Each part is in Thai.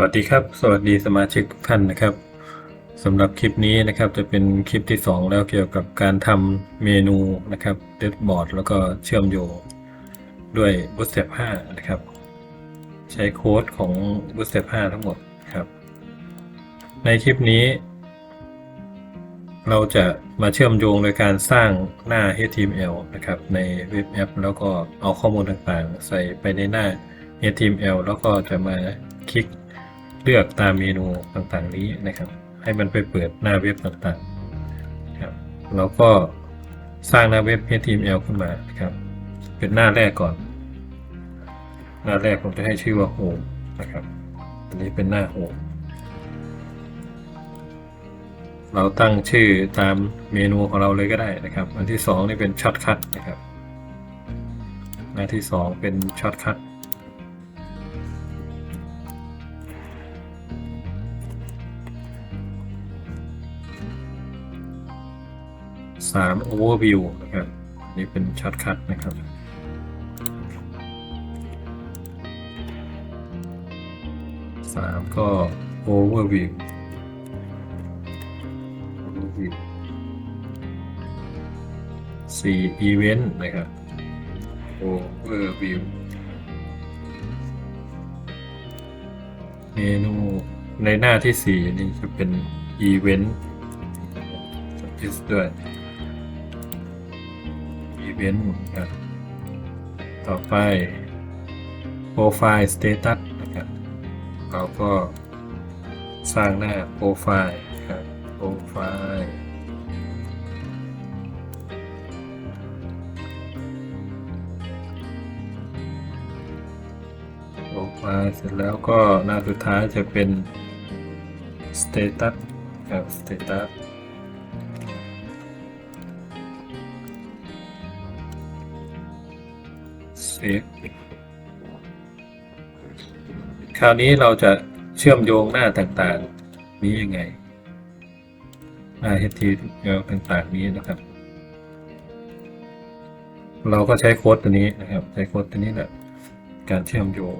วัสดีครับ สวัสดีสมาชิกทุกท่านนะครับสำหรับคลิปนี้นะครับจะเป็นคลิปที่ 2 แล้วเกี่ยวกับการทำเมนูนะครับเดสบอร์ดแล้วก็เชื่อมโยงด้วย Bootstrap 5 นะครับ ใช้โค้ดของ Bootstrap 5 ทั้งหมดครับ ในคลิปนี้ เราจะมาเชื่อมโยงโดยการสร้างหน้า HTML นะครับในเว็บแอปแล้วก็เอาข้อมูลต่างๆ ใส่ไปในหน้า HTML แล้วก็จะมาคลิก เลือกตามเมนูต่างๆนี้นะครับ ให้มันไปเปิดหน้าเว็บต่างๆครับแล้วก็สร้างหน้าเว็บ HTML ขึ้นมานครับเป็นหน้าแรกก่อน หน้าแรกผมจะให้ชื่อว่า Home นะครับ อันนี้เป็นหน้า Home เราตั้งชื่อตามเมนูของเราเลยก็ได้นะครับ อันที่สองนี่เป็นช็อตคัทนะครับ หน้าที่สองเป็นช็อตคัท สาม overview นะครับอันนี่เป็นช็อตคัทนะครับสามก็ overview overview สี่ event นะครับ overview เมนูในหน้าที่สี่นี่จะเป็น event จะ is ด้วย event นะครับต่อไป profile status นะครับเราก็สร้างหน้า profile ครับ profile โปรไฟล์เสร็จแล้วก็หน้าสุดท้ายจะเป็น status ครับ status เซ ฟคราวนี้เราจะเชื่อมโยงหน้าต่างๆ นี้ยังไง หน้า HTML ต่างๆ นี้นะครับ เราก็ใช้โค้ดตัวนี้นะครับ ใช้โค้ดตัวนี้แหละ การเชื่อมโยง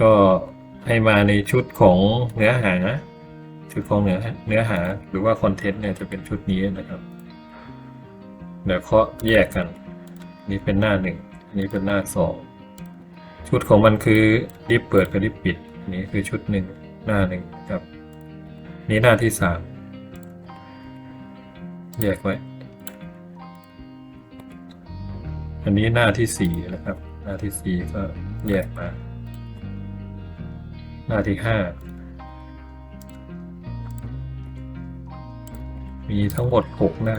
ก็ให้มาในชุดของเนื้อหา ชุดของเนื้อเนื้อหาหรือว่าคอนเทนต์เนี่ยจะเป็นชุดนี้นะครับ เดี๋ยวเคาะแยกกัน นี่เป็นหน้าหนึ่ง นี้เป็นหน้าสองชุดของมันคือดิฟเปิดกับดิฟปิด นี้คือชุดหนึ่งหน้าหนึ่งครับ นี่หน้าที่สามแยกไว้ อันนี้หน้าที่สี่นะครับ หน้าที่สี่ก็แยกมา หน้าที่ห้ามีทั้งหมดหกหน้า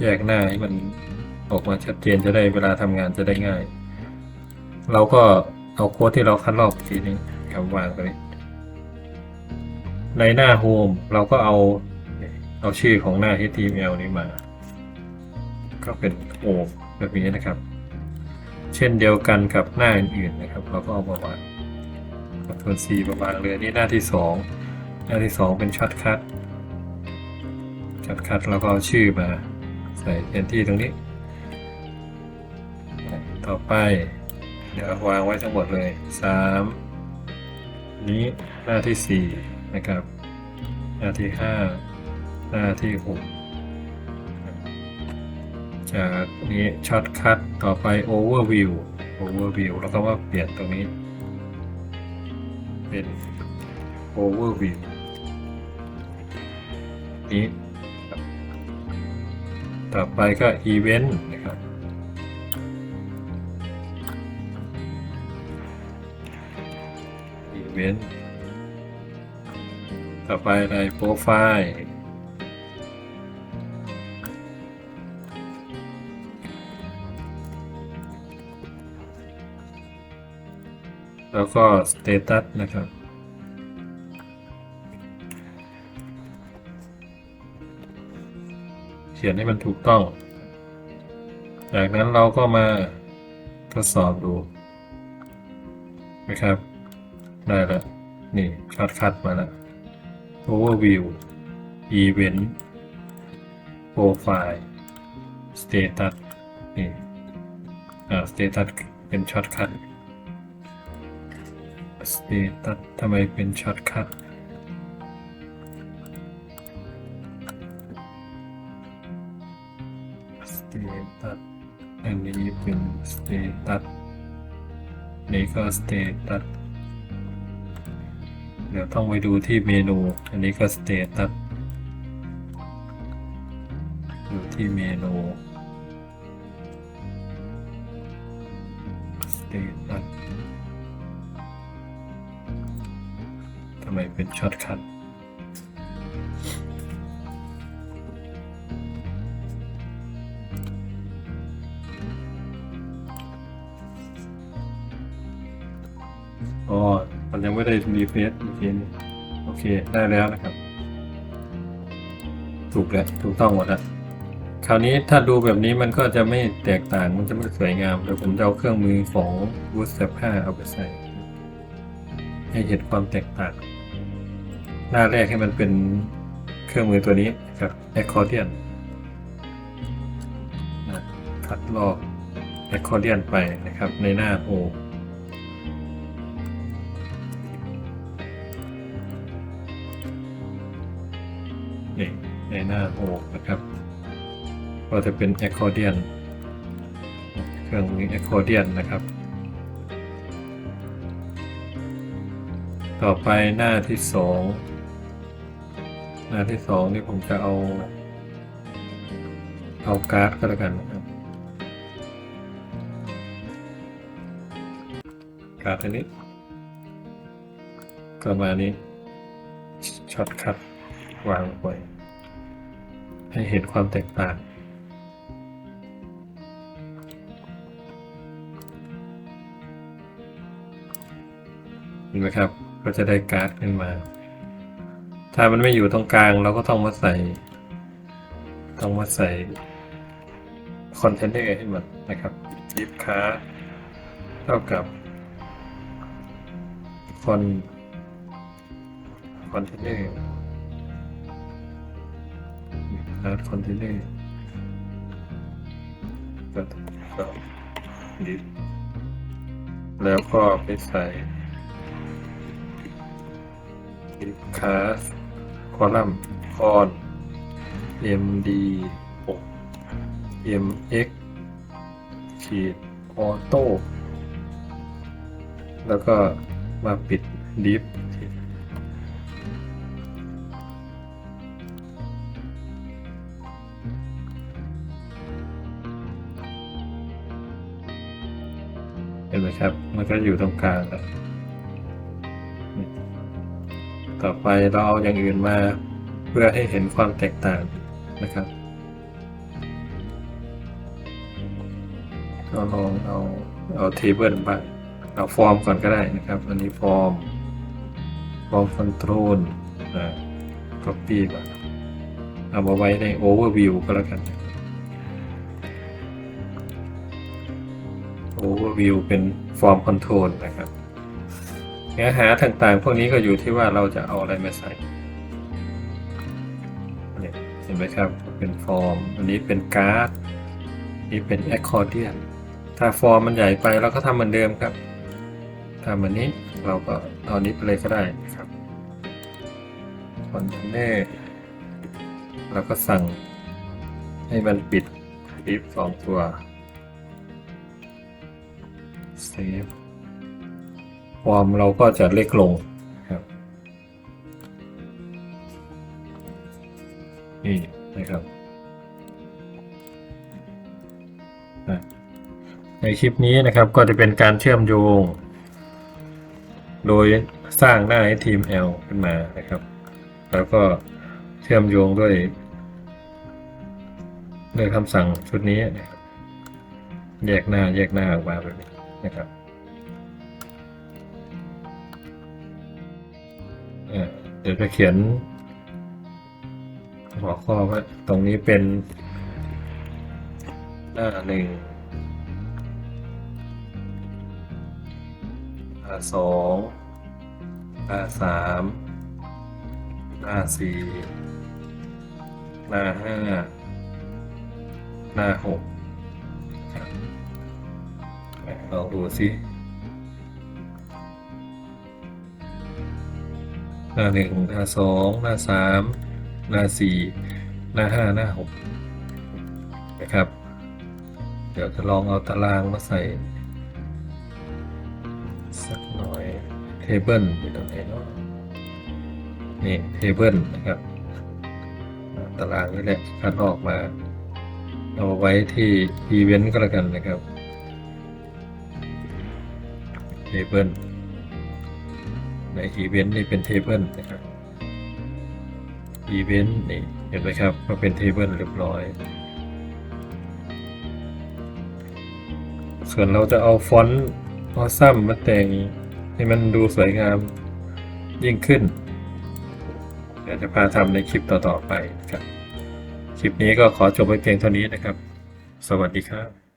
แยกหน้าให้มันออกมาชัดเจนจะได้เวลาทำงานจะได้ง่าย เราก็เอาโค้ดที่เราคัดลอกทีนี้ครับวางไปในหน้าโฮมเราก็เอาเอาชื่อของหน้า HTML นี้มา ก็เป็นโฮมแบบนี้นะครับ เช่นเดียวกันกับหน้าอื่นๆนะครับ เราก็เอามาวางกดตัว C มาวางเลยนี่หน้าที่สองหน้าที่สองเป็นช็อตคัทช็อตคัทแล้วก็เอาชื่อมา ใส่แทนที่ตรงนี้ ต่อไป เดี๋ยววางไว้ทั้งหมดเลยสามนี้หน้าที่สี่นะครับ หน้าที่ห้าหน้าที่หกจากนี้ช็อตคัทต่อไป overview overview แล้วก็ว่าเปลี่ยนตรงนี้ เป็น overview นี้ ต่อไปก็ event นะครับ event ต่อไปใน profile แล้วก็ status นะครับ ขียนให้มันถูกต้อง จากนั้นเราก็มาทดสอบดูนะครับ ได้แล้วนี่ช็อตคัดมาแล้ว overview event profile status นี่อ่า status เป็นช็อตคัทสเตตัสทำไมเป็นช็อตคัท สเตตัสอันนี้เป็นสเตตัสนี่ก็สเตตัสเดี๋ยวต้องไปดูที่เมนู อันนี้ก็สเตตัสอยู่ที่เมนูสเตตัสทำไมเป็นช็อตคัท อ๋อมันยังไม่ได้รีเฟซอีกทีนึงโอเค ได้แล้วนะครับ ถูกแล้วถูกต้องหมดแล้วคราวนี้ถ้าดูแบบนี้มันก็จะไม่แตกต่างมันจะไม่สวยงามเดี๋ยวผมจะเอาเครื่องมือของ Bootstrap 5เอาไปใส่ ให้เห็นความแตกต่าง หน้าแรกให้มันเป็นเครื่องมือตัวนี้ครับ Accordion นะคัดลอก Accordion ไปนะครับในหน้าโฮ หน้าโฮนะครับ ก็จะเป็น Accordion เครื่องมือ Accordion นะครับ ต่อไปหน้าที่สองหน้าที่สองนี่ผมจะเอา เอาการ์ดก็แล้วกันนะครับการ์ดอันนี้ก็มานี้ช็อตคัดวางไว้ ให้เห็นความแตกต่าง เห็นไหมครับ ก็จะได้การ์ดขึ้นมา ถ้ามันไม่อยู่ตรงกลางเราก็ต้องมาใส่ ต้องมาใส่คอนเทนเนอร์ให้มันนะครับยิบค้าเท่ากับคอนคอนเทนเนอร์ คาร์ดคอนเทนเนอร์ก็ก็ดิบแล้วก็ไปใส่คลาสคอลัมน์คอน md 6 mx ขีดออโต้แล้วก็มาปิดดิฟ เห็นไหมครับ มันก็อยู่ตรงกลางแล้วต่อไปเราเอาอย่างอื่นมาเพื่อให้เห็นความแตกต่างนะครับก็ลองเอาเอาเทเบิลบ้าเอาฟอร์มก่อนก็ได้นะครับ อันนี้ฟอร์มฟอร์มคอนโทรลนะก็ปีก่อนเอามาไว้ในโอเวอร์วิวก็แล้วกันโอ เวอร์วิวเป็นฟอร์มคอนโทรลนะครับ เนื้อหาต่างๆ พวกนี้ก็อยู่ที่ว่าเราจะเอาอะไรมาใส่เนี่ยเห็นไหมครับเป็นฟอร์ม อันนี้เป็นการ์ดนี่เป็นแอคคอร์เดียนถ้าฟอร์มมันใหญ่ไปเราก็ทำเหมือนเดิมครับทำเหมือนนี้เราก็เอานี้ไปเลยก็ได้ครับคอนเทนเนอร์เราก็สั่งให้มันปิดลิฟสองตัว เซฟความเราก็จะเล็กลงครับนี่นะครับในคลิปนี้นะครับก็จะเป็นการเชื่อมโยง โดยสร้างหน้า HTML ขึ้นมานะครับ แล้วก็เชื่อมโยงด้วยด้วยคำสั่งชุดนี้ แยกหน้าแยกหน้าออกมาแบบนี้ นะครับเเดี๋ยวจะเขียนหัวข้อว่าตรงนี้เป็นหน้าหนึ่งหน้าสองหน้าสามหน้าสี่หน้าห้าหน้าหกครับ ลองดูสิหน้าหนึ่งหน้าสองหน้าสามหน้าสี่หน้าห้าหน้าหกนะครับ เดี๋ยวจะลองเอาตารางมาใส่ สักหน่อยเทเบิลอยู่ตรงไหนเนาะนี่เทเบิลนะครับ ตารางนี่แหละคัดออกมา เอาไว้ที่อีเวนต์ก็แล้วกันนะครับ เทเบิลในอีเวนต์นี่เป็นเทเบิลนะครับอีเวนต์นี่เห็นไหมครับก็เป็นเทเบิลเรียบร้อย ส่วนเราจะเอาฟอนต์ออซัมมาแต่งให้มันดูสวยงามยิ่งขึ้น เดี๋ยวจะพาทำในคลิปต่อๆไปนะครับ คลิปนี้ก็ขอจบไว้เพียงเท่านี้นะครับ สวัสดีครับ